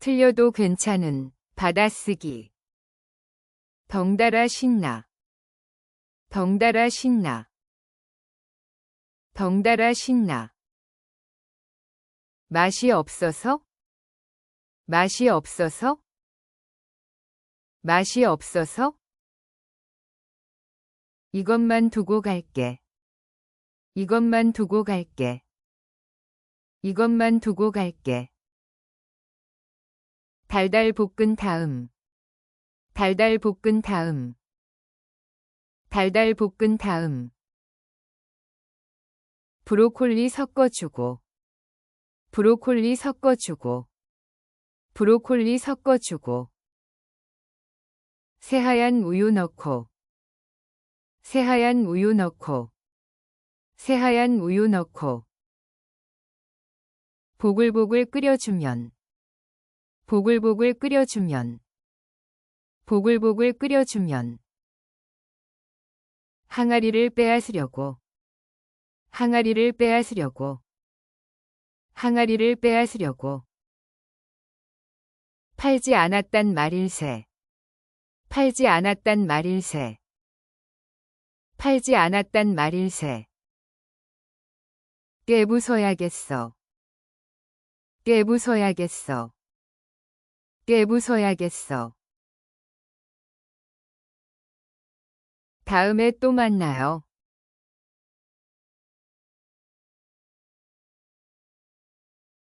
틀려도 괜찮은 받아쓰기. 덩달아 신나. 덩달아 신나. 덩달아 신나. 맛이 없어서? 맛이 없어서? 맛이 없어서? 이것만 두고 갈게. 이것만 두고 갈게. 이것만 두고 갈게. 달달 볶은 다음. 달달 볶은 다음. 달달 볶은 다음. 브로콜리 섞어주고. 브로콜리 섞어주고. 브로콜리 섞어주고. 새하얀 우유 넣고. 새하얀 우유 넣고. 새하얀 우유 넣고. 보글보글 끓여주면. 보글보글 끓여주면. 보글보글 끓여주면. 항아리를 빼앗으려고. 항아리를 빼앗으려고. 항아리를 빼앗으려고. 팔지 않았단 말일세. 팔지 않았단 말일세. 팔지 않았단 말일세. 깨부숴야겠어. 깨부숴야겠어. 깨부숴야겠어. 다음에 또 만나요.